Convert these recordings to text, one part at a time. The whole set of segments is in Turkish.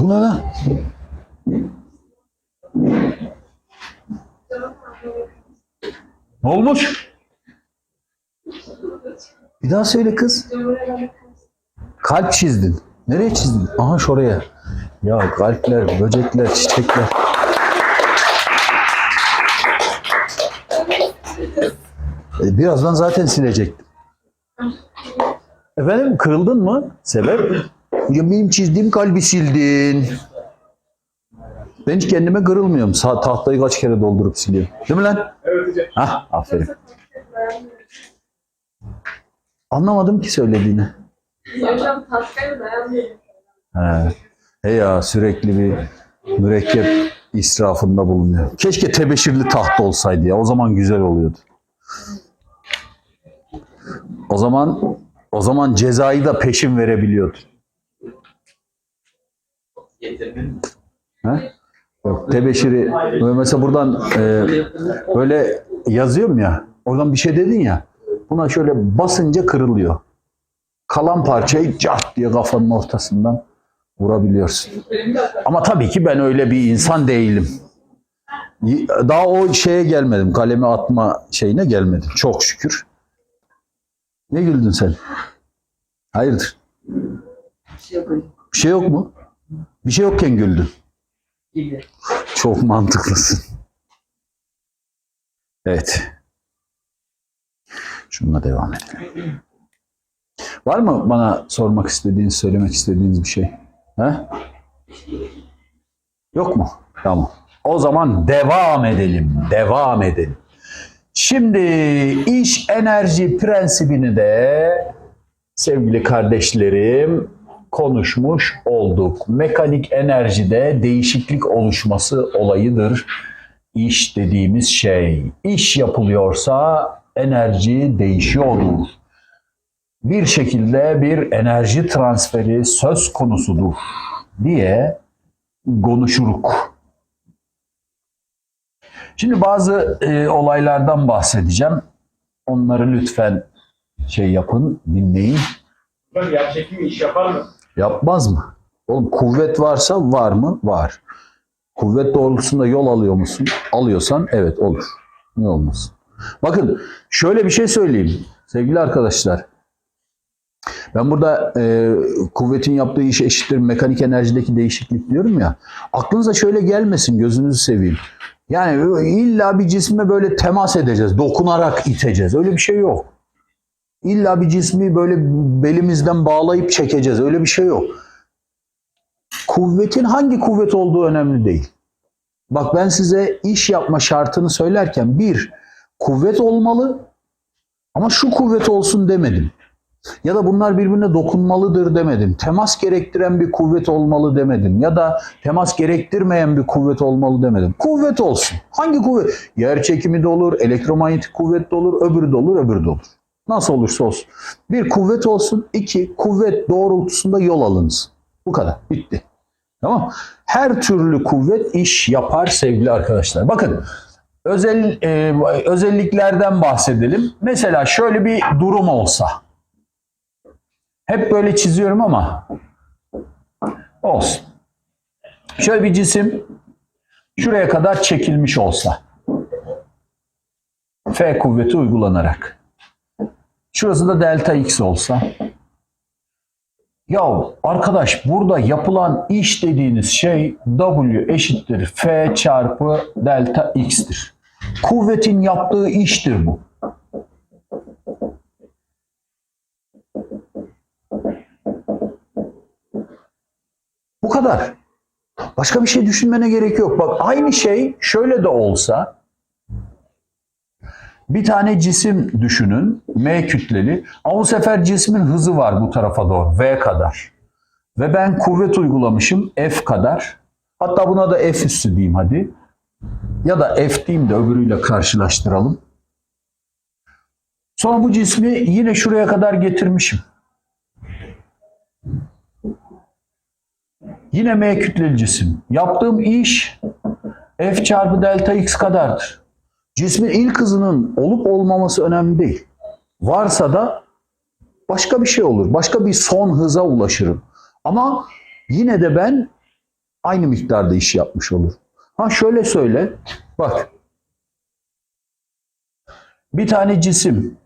Bu ne lan? Ne olmuş? Bir daha söyle kız. Kalp çizdin. Nereye çizdin? Aha şuraya. Ya kalpler, böcekler, çiçekler. E, birazdan zaten silecektim. Efendim kırıldın mı? Sebep? Ya benim çizdiğim kalbi sildin. Ben hiç kendime kırılmıyorum. Sa- tahtayı kaç kere doldurup siliyorum. Değil mi lan? Evet hocam. Hah, aferin. Anlamadım ki söylediğini. Hocam taskayı beğenmedim. He. He ya sürekli bir mürekkep israfında bulunuyor. Keşke tebeşirli tahta olsaydı ya. O zaman güzel oluyordu. O zaman o zaman cezayı da peşin verebiliyordu. Getirdin. He? Yok, tebeşiri mesela buradan e, böyle yazıyorum ya. Oradan bir şey dedin ya. Buna şöyle basınca kırılıyor. Kalan parçayı cart diye kafanın ortasından vurabiliyorsun. Ama tabii ki ben öyle bir insan değilim. Daha o şeye gelmedim. Kalemi atma şeyine gelmedim. Çok şükür. Ne güldün sen? Hayırdır? Bir şey yok mu? Bir şey yokken güldün. gibi. Çok mantıklısın. Evet. Şununla devam edelim. Var mı bana sormak istediğiniz, söylemek istediğiniz bir şey? He? Yok mu? Tamam. O zaman devam edelim. Devam edelim. Şimdi iş enerji prensibini de sevgili kardeşlerim konuşmuş olduk. Mekanik enerjide değişiklik oluşması olayıdır. İş dediğimiz şey. İş yapılıyorsa enerji değişiyordur. Bir şekilde bir enerji transferi söz konusudur diye konuşuruk. Şimdi bazı e, olaylardan bahsedeceğim. Onları lütfen şey yapın, dinleyin. Hocam yer çekimi iş yapar mı? Yapmaz mı? Oğlum kuvvet varsa var mı? Var. Kuvvet doğrultusunda yol alıyor musun? Alıyorsan evet olur. Niye olmasın? Bakın şöyle bir şey söyleyeyim sevgili arkadaşlar. Ben burada e, kuvvetin yaptığı iş eşittir mekanik enerjideki değişiklik diyorum ya. Aklınıza şöyle gelmesin gözünüzü seveyim. Yani illa bir cisme böyle temas edeceğiz, dokunarak iteceğiz. Öyle bir şey yok. İlla bir cismi böyle belimizden bağlayıp çekeceğiz. Öyle bir şey yok. Kuvvetin hangi kuvvet olduğu önemli değil. Bak ben size iş yapma şartını söylerken bir, kuvvet olmalı ama şu kuvvet olsun demedim. Ya da bunlar birbirine dokunmalıdır demedim. Temas gerektiren bir kuvvet olmalı demedim. Ya da temas gerektirmeyen bir kuvvet olmalı demedim. Kuvvet olsun. Hangi kuvvet? Yer çekimi de olur, elektromanyetik kuvvet de olur, öbürü de olur, öbürü de olur. Nasıl olursa olsun. Bir kuvvet olsun. iki kuvvet doğrultusunda yol alınız. Bu kadar. Bitti. Tamam Her türlü kuvvet iş yapar sevgili arkadaşlar. Bakın özel e, özelliklerden bahsedelim. Mesela şöyle bir durum olsa. Hep böyle çiziyorum ama olsun. Şöyle bir cisim şuraya kadar çekilmiş olsa. F kuvveti uygulanarak. Şurası da delta x olsa. Ya arkadaş burada yapılan iş dediğiniz şey W eşittir F çarpı delta x'tir. Kuvvetin yaptığı iştir bu. Bu kadar. Başka bir şey düşünmene gerek yok. Bak aynı şey şöyle de olsa bir tane cisim düşünün. M kütleli. Ama bu sefer cismin hızı var bu tarafa doğru. V kadar. Ve ben kuvvet uygulamışım F kadar. Hatta buna da F üstü diyeyim hadi. Ya da F diyeyim de öbürüyle karşılaştıralım. Sonra bu cismi yine şuraya kadar getirmişim. Yine M kütleli cisim. Yaptığım iş F çarpı delta x kadardır. Cismin ilk hızının olup olmaması önemli değil. Varsa da başka bir şey olur. Başka bir son hıza ulaşırım. Ama yine de ben aynı miktarda iş yapmış olur. Ha şöyle söyle. Bak. Bir tane cisim.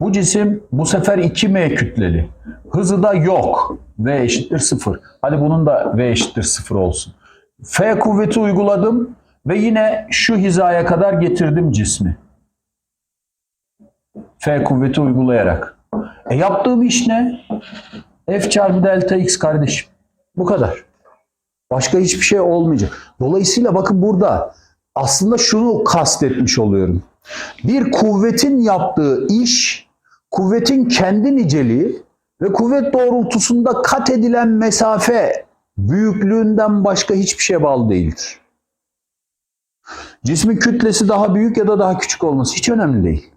Bu cisim bu sefer 2m kütleli. Hızı da yok. V eşittir 0. Hadi bunun da V eşittir 0 olsun. F kuvveti uyguladım ve yine şu hizaya kadar getirdim cismi. F kuvveti uygulayarak. E yaptığım iş ne? F çarpı delta x kardeşim. Bu kadar. Başka hiçbir şey olmayacak. Dolayısıyla bakın burada aslında şunu kastetmiş oluyorum. Bir kuvvetin yaptığı iş, kuvvetin kendi niceliği ve kuvvet doğrultusunda kat edilen mesafe büyüklüğünden başka hiçbir şeye bağlı değildir. Cismin kütlesi daha büyük ya da daha küçük olması hiç önemli değil.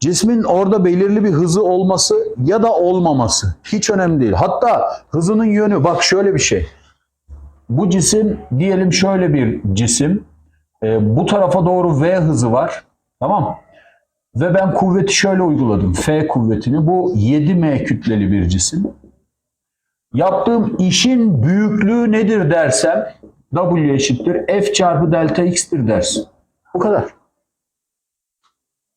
Cismin orada belirli bir hızı olması ya da olmaması hiç önemli değil. Hatta hızının yönü bak şöyle bir şey. Bu cisim diyelim şöyle bir cisim. Ee, bu tarafa doğru V hızı var. Tamam. Ve ben kuvveti şöyle uyguladım. F kuvvetini. Bu 7M kütleli bir cisim. Yaptığım işin büyüklüğü nedir dersem W eşittir F çarpı delta X'tir dersin. Bu kadar.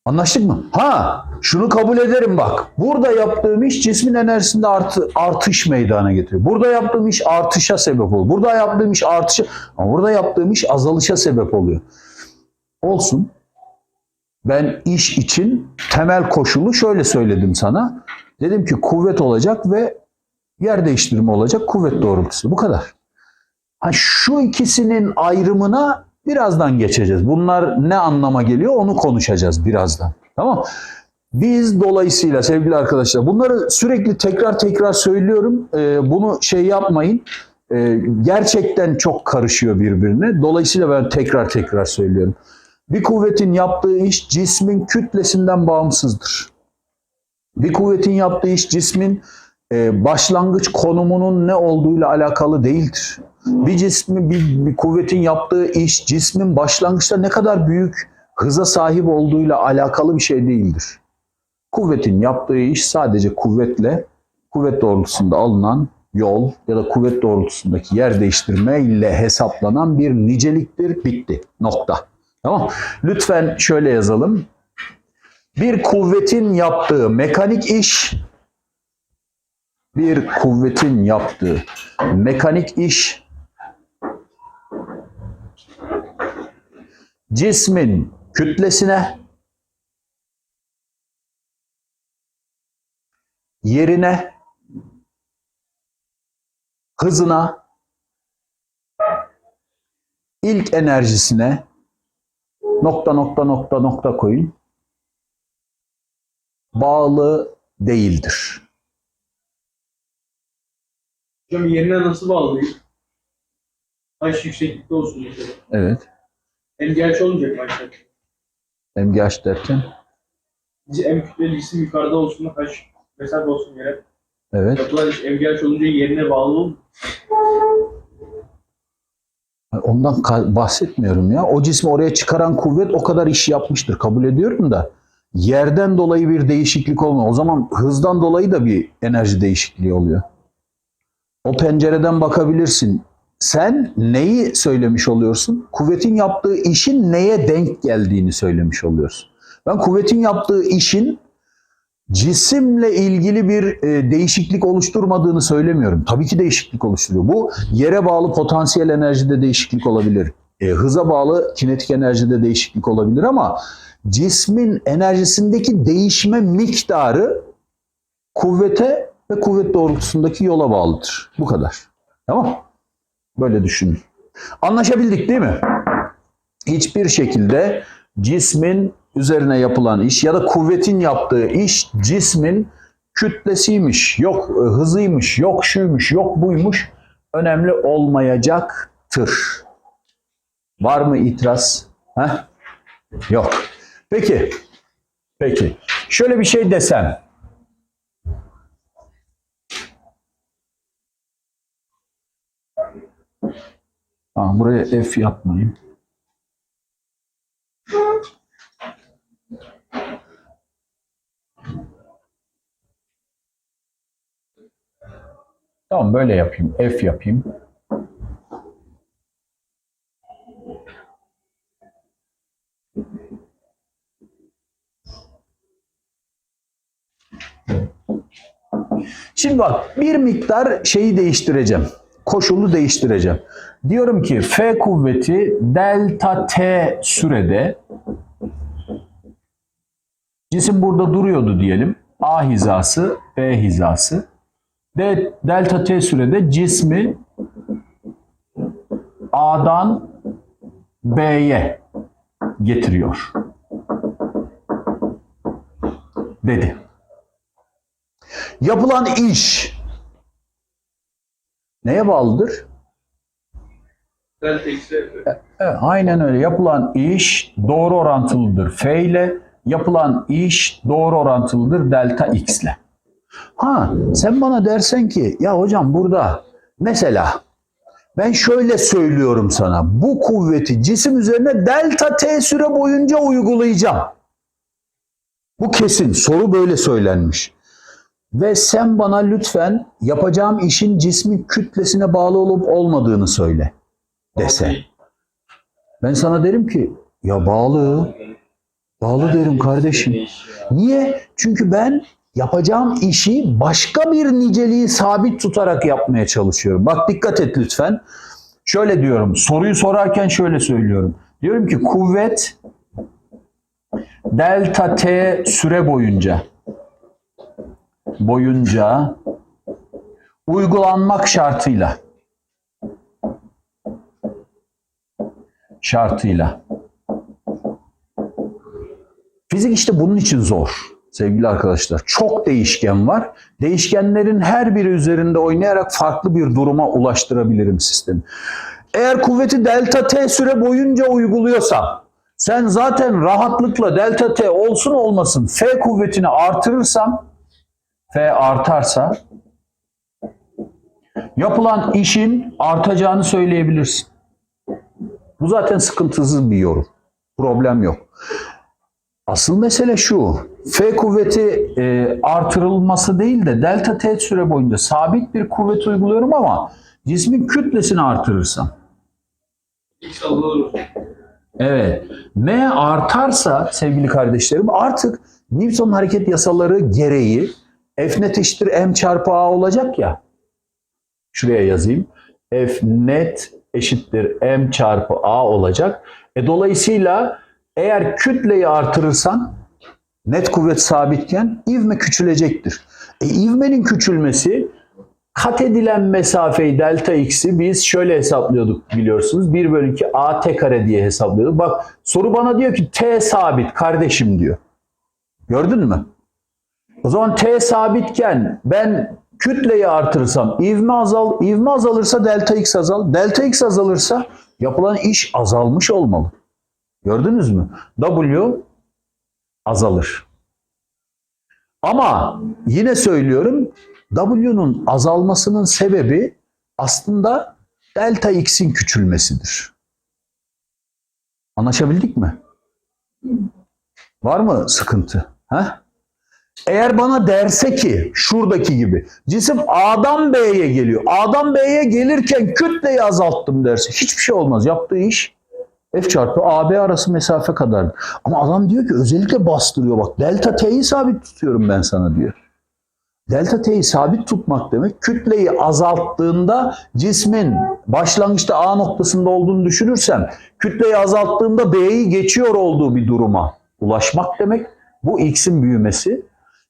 Anlaştık mı? Ha, şunu kabul ederim bak. Burada yaptığım iş cismin enerjisinde artı, artış meydana getiriyor. Burada yaptığım iş artışa sebep oluyor. Burada yaptığım iş artışa, ama burada yaptığım iş azalışa sebep oluyor. Olsun. Ben iş için temel koşulu şöyle söyledim sana. Dedim ki kuvvet olacak ve yer değiştirme olacak kuvvet doğrultusu. Bu kadar. Ha, şu ikisinin ayrımına birazdan geçeceğiz. Bunlar ne anlama geliyor onu konuşacağız birazdan. Tamam Biz dolayısıyla sevgili arkadaşlar bunları sürekli tekrar tekrar söylüyorum. Ee, bunu şey yapmayın. Ee, gerçekten çok karışıyor birbirine. Dolayısıyla ben tekrar tekrar söylüyorum. Bir kuvvetin yaptığı iş cismin kütlesinden bağımsızdır. Bir kuvvetin yaptığı iş cismin başlangıç konumunun ne olduğuyla alakalı değildir. Bir cismi, bir, bir kuvvetin yaptığı iş cismin başlangıçta ne kadar büyük hıza sahip olduğuyla alakalı bir şey değildir. Kuvvetin yaptığı iş sadece kuvvetle, kuvvet doğrultusunda alınan yol ya da kuvvet doğrultusundaki yer değiştirme ile hesaplanan bir niceliktir. Bitti. Nokta. Tamam. Lütfen şöyle yazalım. Bir kuvvetin yaptığı mekanik iş bir kuvvetin yaptığı mekanik iş cismin kütlesine yerine hızına ilk enerjisine nokta nokta nokta nokta koyun bağlı değildir. Hocam yerine nasıl bağlayayım? Taş yükseklikte olsun mesela. Evet. Gerçi olmayacak başta. MGH derken Hem kütleli cisim yukarıda olsun, taş mesafe olsun yere. evet. Yapılan iş gerçi olunca yerine bağlı olur. Ondan bahsetmiyorum ya. O cismi oraya çıkaran kuvvet o kadar iş yapmıştır. Kabul ediyorum da yerden dolayı bir değişiklik olmuyor. O zaman hızdan dolayı da bir enerji değişikliği oluyor. O pencereden bakabilirsin. Sen neyi söylemiş oluyorsun? Kuvvetin yaptığı işin neye denk geldiğini söylemiş oluyorsun. Ben kuvvetin yaptığı işin cisimle ilgili bir e, değişiklik oluşturmadığını söylemiyorum. Tabii ki değişiklik oluşturuyor. Bu yere bağlı potansiyel enerjide değişiklik olabilir. E, hıza bağlı kinetik enerjide değişiklik olabilir ama cismin enerjisindeki değişme miktarı kuvvete ve kuvvet doğrultusundaki yola bağlıdır. Bu kadar. Tamam Böyle düşünün. Anlaşabildik değil mi? Hiçbir şekilde cismin üzerine yapılan iş ya da kuvvetin yaptığı iş cismin kütlesiymiş, yok e, hızıymış, yok şuymuş, yok buymuş önemli olmayacaktır. Var mı itiraz? Heh? Yok. Peki. Peki. Şöyle bir şey desem. Tamam buraya F yapmayayım. Tamam böyle yapayım. F yapayım. Şimdi bak bir miktar şeyi değiştireceğim. Koşulu değiştireceğim. Diyorum ki F kuvveti delta T sürede cisim burada duruyordu diyelim. A hizası, B hizası. De, delta T sürede cismi A'dan B'ye getiriyor. Dedi. Yapılan iş neye bağlıdır? F. Evet, aynen öyle. Yapılan iş doğru orantılıdır F ile. Yapılan iş doğru orantılıdır delta X ile. Ha sen bana dersen ki ya hocam burada mesela ben şöyle söylüyorum sana. Bu kuvveti cisim üzerine delta T süre boyunca uygulayacağım. Bu kesin. Soru böyle söylenmiş. Ve sen bana lütfen yapacağım işin cismin kütlesine bağlı olup olmadığını söyle dese. Ben sana derim ki ya bağlı. Bağlı derim kardeşim. Niye? Çünkü ben yapacağım işi başka bir niceliği sabit tutarak yapmaya çalışıyorum. Bak dikkat et lütfen. Şöyle diyorum. Soruyu sorarken şöyle söylüyorum. Diyorum ki kuvvet delta t süre boyunca boyunca uygulanmak şartıyla şartıyla. Fizik işte bunun için zor sevgili arkadaşlar. Çok değişken var. Değişkenlerin her biri üzerinde oynayarak farklı bir duruma ulaştırabilirim sistemi. Eğer kuvveti delta t süre boyunca uyguluyorsam sen zaten rahatlıkla delta t olsun olmasın f kuvvetini artırırsam f artarsa yapılan işin artacağını söyleyebilirsin. Bu zaten sıkıntısız bir yorum. Problem yok. Asıl mesele şu. F kuvveti e, artırılması değil de delta t süre boyunca sabit bir kuvvet uyguluyorum ama cismin kütlesini artırırsam. Evet. M artarsa sevgili kardeşlerim artık Newton hareket yasaları gereği F net eşittir M çarpı A olacak ya. Şuraya yazayım. F net eşittir M çarpı A olacak. E, dolayısıyla eğer kütleyi artırırsan net kuvvet sabitken ivme küçülecektir. E, ivmenin küçülmesi kat edilen mesafeyi delta x'i biz şöyle hesaplıyorduk biliyorsunuz. 1 bölü 2 at kare diye hesaplıyorduk. Bak soru bana diyor ki t sabit kardeşim diyor. Gördün mü? O zaman t sabitken ben kütleyi artırsam ivme azal, ivme azalırsa delta x azal, delta x azalırsa yapılan iş azalmış olmalı. Gördünüz mü? W azalır. Ama yine söylüyorum W'nun azalmasının sebebi aslında delta x'in küçülmesidir. Anlaşabildik mi? Var mı sıkıntı? Ha? Eğer bana derse ki şuradaki gibi cisim A'dan B'ye geliyor. A'dan B'ye gelirken kütleyi azalttım derse hiçbir şey olmaz. Yaptığı iş F çarpı AB arası mesafe kadar. Ama adam diyor ki özellikle bastırıyor bak. Delta T'yi sabit tutuyorum ben sana diyor. Delta T'yi sabit tutmak demek kütleyi azalttığında cismin başlangıçta A noktasında olduğunu düşünürsem kütleyi azalttığında B'yi geçiyor olduğu bir duruma ulaşmak demek. Bu X'in büyümesi.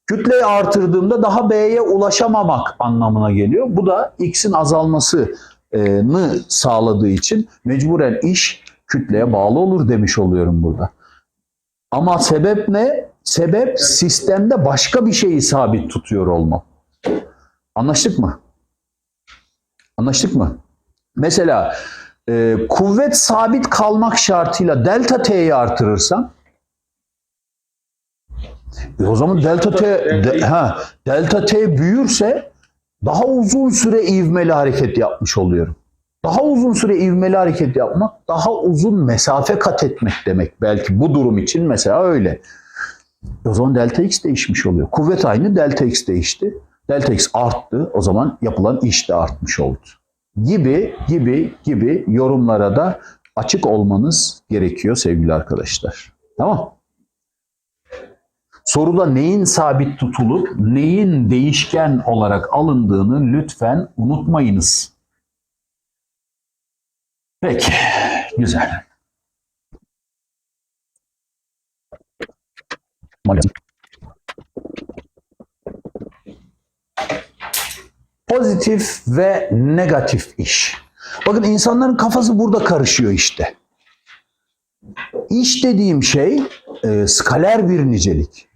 Kütleyi artırdığımda daha B'ye ulaşamamak anlamına geliyor. Bu da X'in azalmasını sağladığı için mecburen iş kütleye bağlı olur demiş oluyorum burada. Ama sebep ne? Sebep sistemde başka bir şeyi sabit tutuyor olmam. Anlaştık mı? Anlaştık mı? Mesela e, kuvvet sabit kalmak şartıyla delta t'yi artırırsam e, o zaman delta t de, ha, delta t büyürse daha uzun süre ivmeli hareket yapmış oluyorum. Daha uzun süre ivmeli hareket yapmak, daha uzun mesafe kat etmek demek. Belki bu durum için mesela öyle. O zaman delta x değişmiş oluyor. Kuvvet aynı, delta x değişti. Delta x arttı, o zaman yapılan iş de artmış oldu. Gibi, gibi, gibi yorumlara da açık olmanız gerekiyor sevgili arkadaşlar. Tamam Soruda neyin sabit tutulup neyin değişken olarak alındığını lütfen unutmayınız. Peki, güzel. Pozitif ve negatif iş. Bakın insanların kafası burada karışıyor işte. İş dediğim şey e, skaler bir nicelik.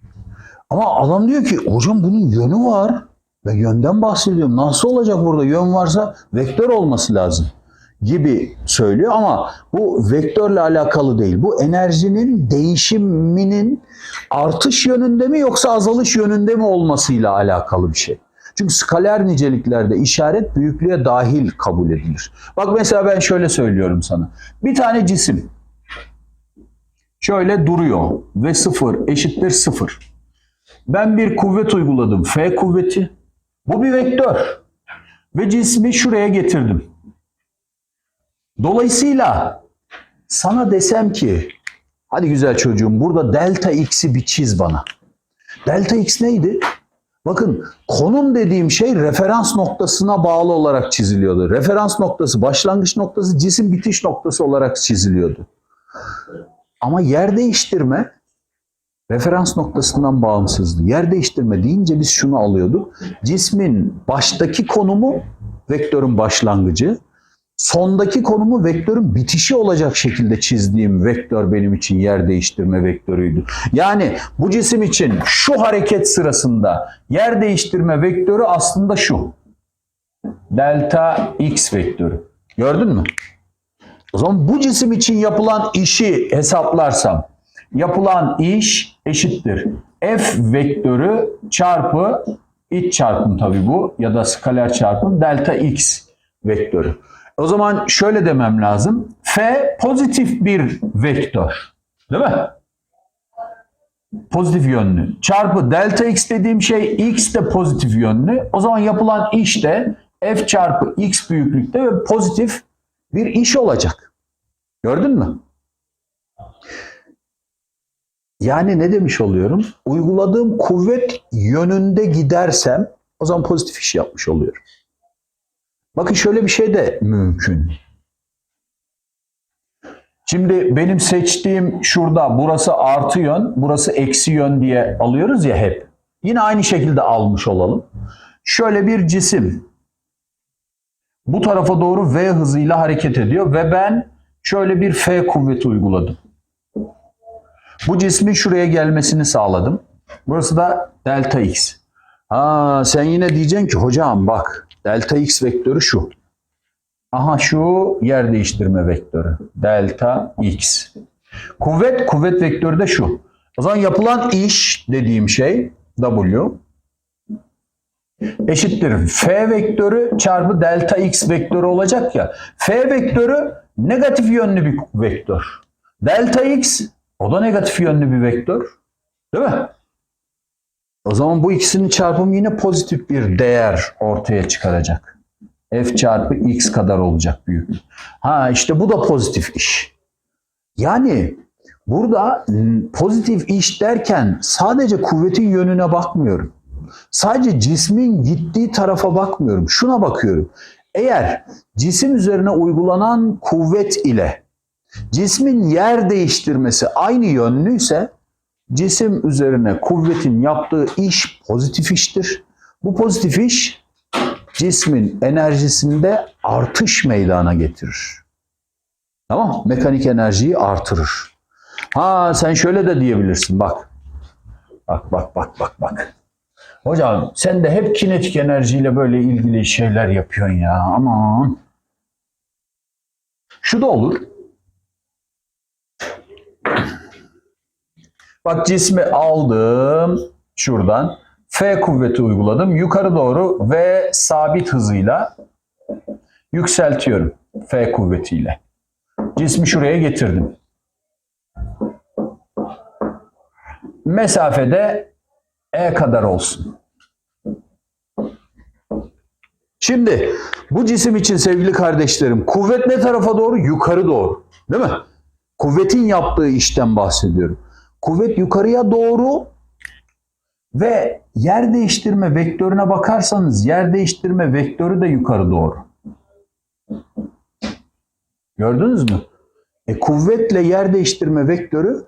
Ama adam diyor ki hocam bunun yönü var. Ben yönden bahsediyorum. Nasıl olacak burada? Yön varsa vektör olması lazım gibi söylüyor ama bu vektörle alakalı değil. Bu enerjinin değişiminin artış yönünde mi yoksa azalış yönünde mi olmasıyla alakalı bir şey. Çünkü skaler niceliklerde işaret büyüklüğe dahil kabul edilir. Bak mesela ben şöyle söylüyorum sana. Bir tane cisim şöyle duruyor ve sıfır eşittir sıfır. Ben bir kuvvet uyguladım. F kuvveti. Bu bir vektör. Ve cismi şuraya getirdim. Dolayısıyla sana desem ki hadi güzel çocuğum burada delta x'i bir çiz bana. Delta x neydi? Bakın konum dediğim şey referans noktasına bağlı olarak çiziliyordu. Referans noktası, başlangıç noktası, cisim bitiş noktası olarak çiziliyordu. Ama yer değiştirme referans noktasından bağımsızdı. Yer değiştirme deyince biz şunu alıyorduk. Cismin baştaki konumu vektörün başlangıcı, sondaki konumu vektörün bitişi olacak şekilde çizdiğim vektör benim için yer değiştirme vektörüydü. Yani bu cisim için şu hareket sırasında yer değiştirme vektörü aslında şu. Delta x vektörü. Gördün mü? O zaman bu cisim için yapılan işi hesaplarsam yapılan iş eşittir. F vektörü çarpı iç çarpım tabii bu ya da skaler çarpım delta x vektörü. O zaman şöyle demem lazım. F pozitif bir vektör. Değil mi? Pozitif yönlü. Çarpı delta x dediğim şey x de pozitif yönlü. O zaman yapılan iş de f çarpı x büyüklükte ve pozitif bir iş olacak. Gördün mü? Yani ne demiş oluyorum? Uyguladığım kuvvet yönünde gidersem o zaman pozitif iş yapmış oluyorum. Bakın şöyle bir şey de mümkün. Şimdi benim seçtiğim şurada burası artı yön, burası eksi yön diye alıyoruz ya hep. Yine aynı şekilde almış olalım. Şöyle bir cisim bu tarafa doğru v hızıyla hareket ediyor ve ben şöyle bir f kuvveti uyguladım. Bu cismin şuraya gelmesini sağladım. Burası da delta x. Ha, sen yine diyeceksin ki hocam bak delta x vektörü şu. Aha şu yer değiştirme vektörü. Delta x. Kuvvet, kuvvet vektörü de şu. O zaman yapılan iş dediğim şey W eşittir f vektörü çarpı delta x vektörü olacak ya. F vektörü negatif yönlü bir vektör. Delta x o da negatif yönlü bir vektör. Değil mi? O zaman bu ikisinin çarpımı yine pozitif bir değer ortaya çıkaracak. F çarpı x kadar olacak büyüklük. Ha işte bu da pozitif iş. Yani burada pozitif iş derken sadece kuvvetin yönüne bakmıyorum. Sadece cismin gittiği tarafa bakmıyorum. Şuna bakıyorum. Eğer cisim üzerine uygulanan kuvvet ile cismin yer değiştirmesi aynı yönlüyse cisim üzerine kuvvetin yaptığı iş pozitif iştir. Bu pozitif iş cismin enerjisinde artış meydana getirir. Tamam Mekanik enerjiyi artırır. Ha sen şöyle de diyebilirsin bak. Bak bak bak bak bak. Hocam sen de hep kinetik enerjiyle böyle ilgili şeyler yapıyorsun ya aman. Şu da olur. Bak cismi aldım şuradan. F kuvveti uyguladım. Yukarı doğru ve sabit hızıyla yükseltiyorum F kuvvetiyle. Cismi şuraya getirdim. Mesafede E kadar olsun. Şimdi bu cisim için sevgili kardeşlerim kuvvet ne tarafa doğru? Yukarı doğru. Değil mi? Kuvvetin yaptığı işten bahsediyorum. Kuvvet yukarıya doğru Ve yer değiştirme vektörüne bakarsanız yer değiştirme vektörü de yukarı doğru. Gördünüz mü? E, kuvvetle yer değiştirme vektörü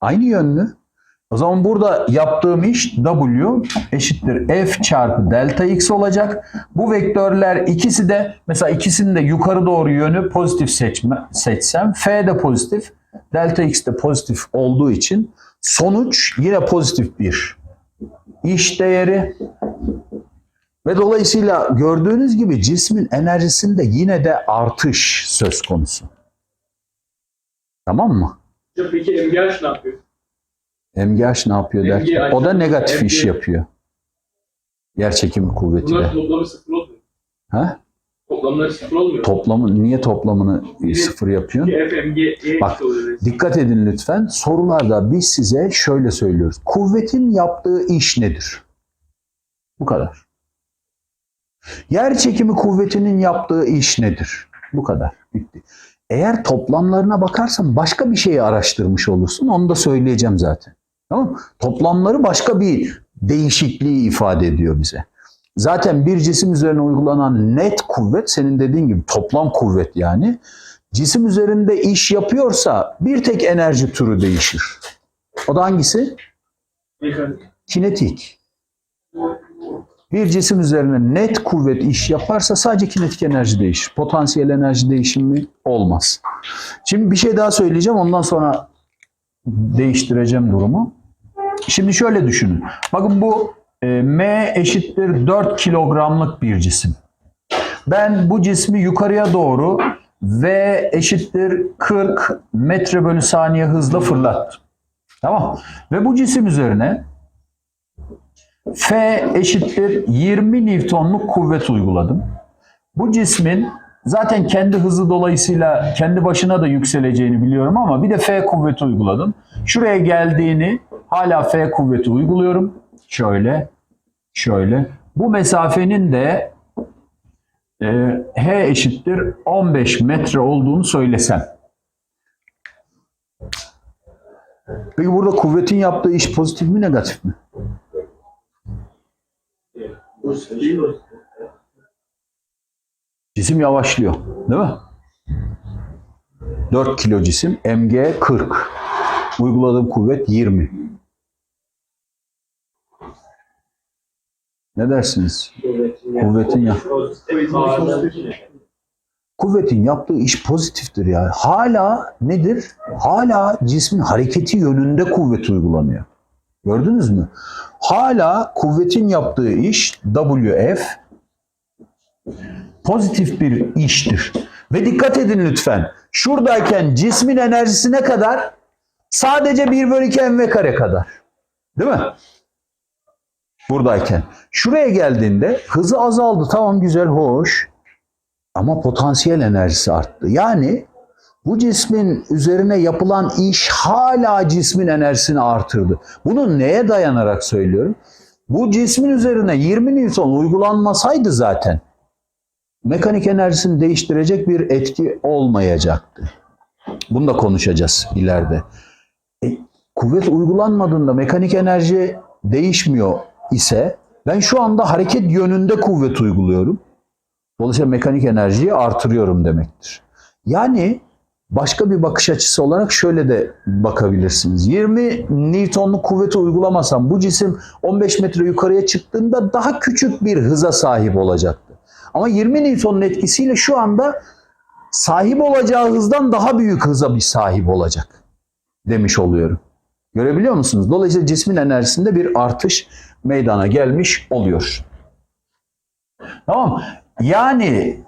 aynı yönlü. O zaman burada yaptığım iş W eşittir F çarpı delta X olacak. Bu vektörler ikisi de mesela ikisinin de yukarı doğru yönü pozitif seçme, seçsem F de pozitif, delta X de pozitif olduğu için sonuç yine pozitif bir iş değeri ve dolayısıyla gördüğünüz gibi cismin enerjisinde yine de artış söz konusu. Tamam mı? Peki MGH ne yapıyor? MGH ne yapıyor MGH derken? O da negatif MGH iş yapıyor. Yer çekimi Bunlar kuvvetiyle. toplamı sıfır olmuyor. Ha? Toplamları sıfır olmuyor. Toplamı, niye toplamını e, sıfır yapıyorsun? E Bak. Dikkat edin lütfen. Sorularda biz size şöyle söylüyoruz. Kuvvetin yaptığı iş nedir? Bu kadar. Yer çekimi kuvvetinin yaptığı iş nedir? Bu kadar. Bitti. Eğer toplamlarına bakarsan başka bir şeyi araştırmış olursun. Onu da söyleyeceğim zaten. Tamam? Toplamları başka bir değişikliği ifade ediyor bize. Zaten bir cisim üzerine uygulanan net kuvvet senin dediğin gibi toplam kuvvet yani cisim üzerinde iş yapıyorsa bir tek enerji türü değişir. O da hangisi? Mekanik. Kinetik. Bir cisim üzerine net kuvvet iş yaparsa sadece kinetik enerji değişir. Potansiyel enerji değişimi olmaz. Şimdi bir şey daha söyleyeceğim ondan sonra değiştireceğim durumu. Şimdi şöyle düşünün. Bakın bu M eşittir 4 kilogramlık bir cisim. Ben bu cismi yukarıya doğru V eşittir 40 metre bölü saniye hızla fırlattım. Tamam. Ve bu cisim üzerine F eşittir 20 Newton'luk kuvvet uyguladım. Bu cismin zaten kendi hızı dolayısıyla kendi başına da yükseleceğini biliyorum ama bir de F kuvveti uyguladım. Şuraya geldiğini hala F kuvveti uyguluyorum. Şöyle, şöyle. Bu mesafenin de e, H eşittir 15 metre olduğunu söylesem. Peki burada kuvvetin yaptığı iş pozitif mi negatif mi? Cisim yavaşlıyor. Değil mi? 4 kilo cisim. MG 40. Uyguladığım kuvvet 20. Ne dersiniz? Kuvvetin ya. Kuvvetin yaptığı iş pozitiftir ya. Hala nedir? Hala cismin hareketi yönünde kuvvet uygulanıyor. Gördünüz mü? Hala kuvvetin yaptığı iş WF pozitif bir iştir. Ve dikkat edin lütfen. Şuradayken cismin enerjisi ne kadar? Sadece 1 bölü 2 mv kare kadar. Değil mi? Buradayken. Şuraya geldiğinde hızı azaldı. Tamam güzel, hoş. Ama potansiyel enerjisi arttı. Yani bu cismin üzerine yapılan iş hala cismin enerjisini artırdı. Bunu neye dayanarak söylüyorum? Bu cismin üzerine 20 Newton uygulanmasaydı zaten mekanik enerjisini değiştirecek bir etki olmayacaktı. Bunu da konuşacağız ileride. E, kuvvet uygulanmadığında mekanik enerji değişmiyor ise ben şu anda hareket yönünde kuvvet uyguluyorum. Dolayısıyla mekanik enerjiyi artırıyorum demektir. Yani başka bir bakış açısı olarak şöyle de bakabilirsiniz. 20 Newton'luk kuvveti uygulamasam bu cisim 15 metre yukarıya çıktığında daha küçük bir hıza sahip olacaktı. Ama 20 Newton'un etkisiyle şu anda sahip olacağı hızdan daha büyük hıza bir sahip olacak demiş oluyorum. Görebiliyor musunuz? Dolayısıyla cismin enerjisinde bir artış meydana gelmiş oluyor. Tamam. Yani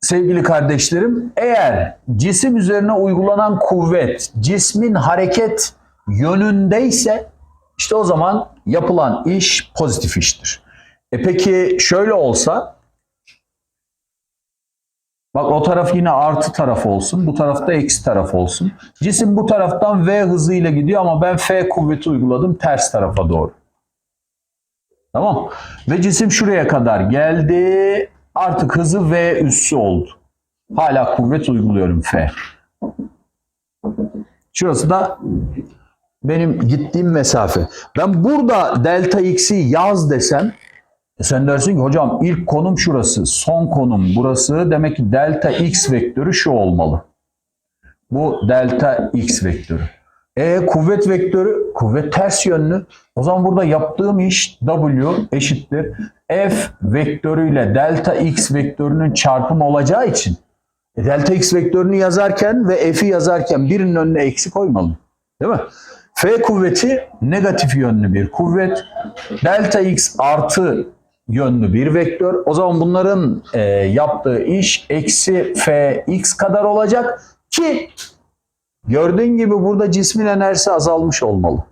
sevgili kardeşlerim eğer cisim üzerine uygulanan kuvvet cismin hareket yönündeyse işte o zaman yapılan iş pozitif iştir. E peki şöyle olsa Bak o taraf yine artı taraf olsun. Bu tarafta eksi taraf olsun. Cisim bu taraftan V hızıyla gidiyor ama ben F kuvveti uyguladım ters tarafa doğru. Tamam. Ve cisim şuraya kadar geldi. Artık hızı V üssü oldu. Hala kuvvet uyguluyorum F. Şurası da benim gittiğim mesafe. Ben burada delta x'i yaz desem e sen dersin ki hocam ilk konum şurası, son konum burası. Demek ki delta x vektörü şu olmalı. Bu delta x vektörü. E kuvvet vektörü, kuvvet ters yönlü. O zaman burada yaptığım iş W eşittir. F vektörüyle delta x vektörünün çarpımı olacağı için e, delta x vektörünü yazarken ve f'i yazarken birinin önüne eksi koymalıyım. Değil mi? F kuvveti negatif yönlü bir kuvvet. Delta x artı yönlü bir vektör. O zaman bunların e, yaptığı iş eksi f x kadar olacak ki gördüğün gibi burada cismin enerjisi azalmış olmalı.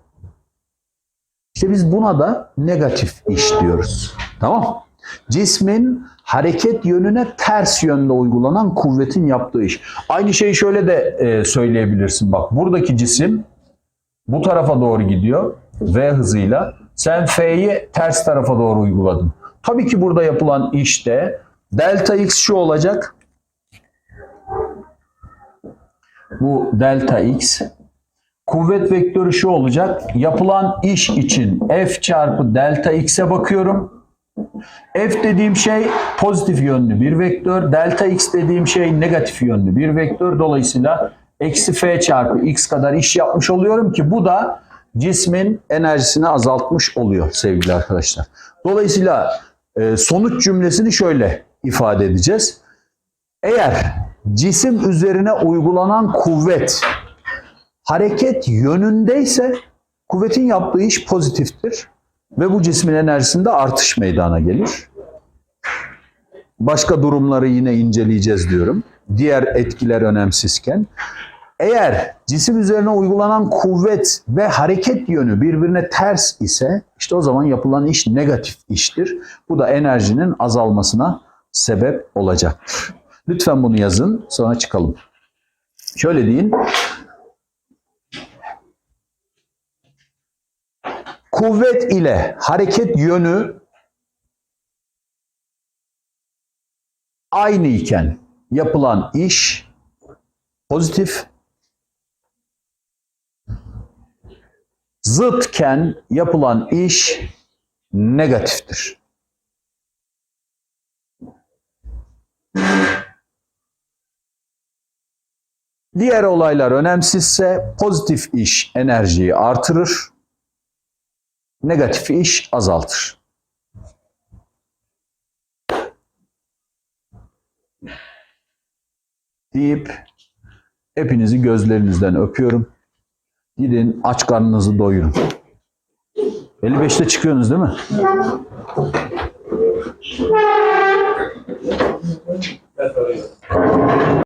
İşte biz buna da negatif iş diyoruz. Tamam. Cismin hareket yönüne ters yönde uygulanan kuvvetin yaptığı iş. Aynı şeyi şöyle de e, söyleyebilirsin. Bak buradaki cisim bu tarafa doğru gidiyor v hızıyla. Sen F'yi ters tarafa doğru uyguladın. Tabii ki burada yapılan işte delta x şu olacak. Bu delta x. Kuvvet vektörü şu olacak. Yapılan iş için f çarpı delta x'e bakıyorum. F dediğim şey pozitif yönlü bir vektör. Delta x dediğim şey negatif yönlü bir vektör. Dolayısıyla eksi f çarpı x kadar iş yapmış oluyorum ki bu da cismin enerjisini azaltmış oluyor sevgili arkadaşlar. Dolayısıyla e, sonuç cümlesini şöyle ifade edeceğiz. Eğer cisim üzerine uygulanan kuvvet hareket yönündeyse kuvvetin yaptığı iş pozitiftir ve bu cismin enerjisinde artış meydana gelir. Başka durumları yine inceleyeceğiz diyorum. Diğer etkiler önemsizken. Eğer cisim üzerine uygulanan kuvvet ve hareket yönü birbirine ters ise işte o zaman yapılan iş negatif iştir. Bu da enerjinin azalmasına sebep olacaktır. Lütfen bunu yazın sonra çıkalım. Şöyle deyin. Kuvvet ile hareket yönü aynı iken yapılan iş pozitif, zıtken yapılan iş negatiftir. Diğer olaylar önemsizse pozitif iş enerjiyi artırır, negatif iş azaltır. Deyip hepinizi gözlerinizden öpüyorum. Gidin aç karnınızı doyurun. 55'te çıkıyorsunuz değil mi? Tamam.